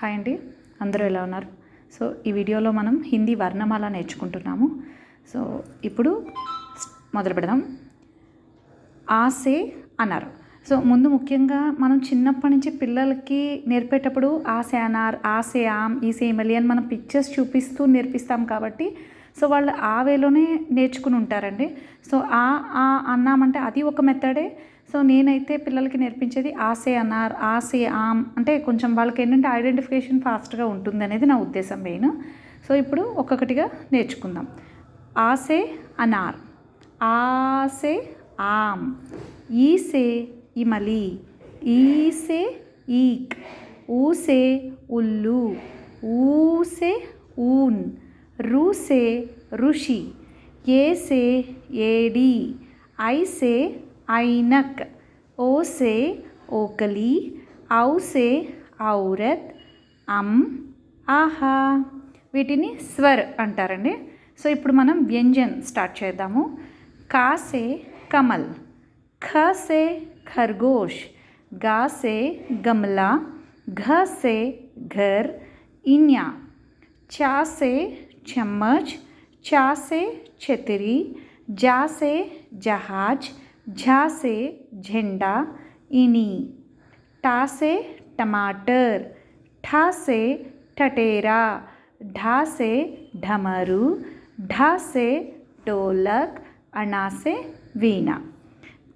Hi అండి అందరూ ఎలా ఉన్నారు? సో ఈ వీడియోలో మనం హిందీ వర్ణమాల నేర్చుకుంటున్నాము. సో ఇప్పుడు మొదలు పెడదాం. ఆసే అన్నారు సో ముందు ముఖ్యంగా మనం చిన్నప్పటి నుంచి పిల్లలకి నేర్పేటప్పుడు ఆసే అనార్ ఆసే ఆమ్ ఈసే ఎమ్మెల్యే అని మనం పిక్చర్స్ చూపిస్తూ నేర్పిస్తాం కాబట్టి సో వాళ్ళు ఆ వేలోనే నేర్చుకుని ఉంటారండి. సో ఆ ఆ అన్నామంటే అది ఒక మెథడే సో నేనైతే పిల్లలకి నేర్పించేది ఆసే అనార్ ఆసే ఆమ్. అంటే కొంచెం వాళ్ళకి ఏంటంటే ఐడెంటిఫికేషన్ ఫాస్ట్గా ఉంటుంది అనేది నా ఉద్దేశం మెయిన్. సో ఇప్పుడు ఒక్కొక్కటిగా నేర్చుకుందాం. ఆసే అనార్ ఆసే ఆమ్ ఈసే ఇమలి ఈసే ఈక్ ఊసే ఉల్లు ఊసే ఊన్ రూసే ఋషి ఏసే ఏడి ఐసే ఐనక్ ఓసే ఓకలి ఔసే ఔరత్ అమ్ ఆహా వీటిని స్వర్ అంటారండి సో ఇప్పుడు మనం వ్యంజన్ స్టార్ట్ చేద్దాము కాసే కమల్ ख से खरगोश गा से गमला घ से घर इन्या चा से चम्मच चा से छतरी जा से जहाज झा से झंडा, इनी। टा से टमाटर ठा से ठटेरा, ढा से ढमरू, ढा से ढोलक अना से वीणा।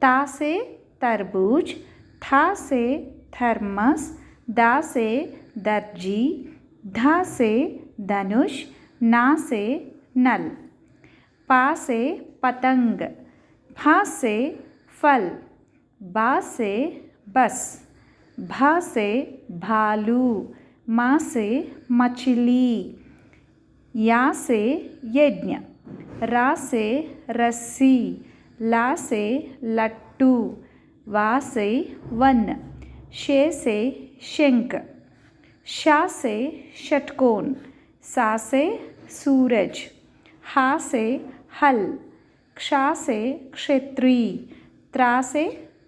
ता से तरबूज था से थर्मस, दा से दर्जी, धा से धनुष, ना से नल। पा से पतंग। भा से फल, बा से बस, भा से भालू, माँ से मछली, या से यज्ञ, रा से रस्सी, ला से लट्टू, वा से वन, शे से शंख शा से षटकोण सा से सूरज, हा से हल। క్షాసే క్షత్రి త్రాసే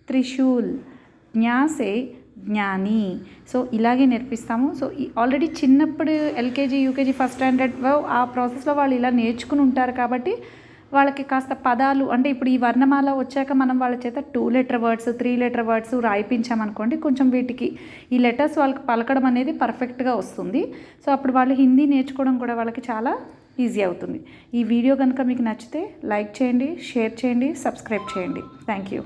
త్రిశూల్ జ్ఞాసే జ్ఞాని సో ఇలాగే నేర్పిస్తాము సో ఆల్రెడీ చిన్నప్పుడు ఎల్కేజీ యూకేజీ ఫస్ట్ స్టాండర్డ్ ఆ ప్రాసెస్లో వాళ్ళు ఇలా నేర్చుకుని ఉంటారు కాబట్టి వాళ్ళకి కాస్త పదాలు అంటే ఇప్పుడు ఈ వర్ణమాల వచ్చాక మనం వాళ్ళ చేత two letter words three letter words రాయిపించామనుకోండి కొంచెం వీటికి ఈ లెటర్స్ వాళ్ళకి పలకడం అనేది పర్ఫెక్ట్గా వస్తుంది. సో అప్పుడు వాళ్ళు హిందీ నేర్చుకోవడం కూడా వాళ్ళకి చాలా ఈజీ అవుతుంది. ఈ వీడియో కనుక మీకు నచ్చితే లైక్ చేయండి షేర్ చేయండి సబ్స్క్రైబ్ చేయండి. Thank you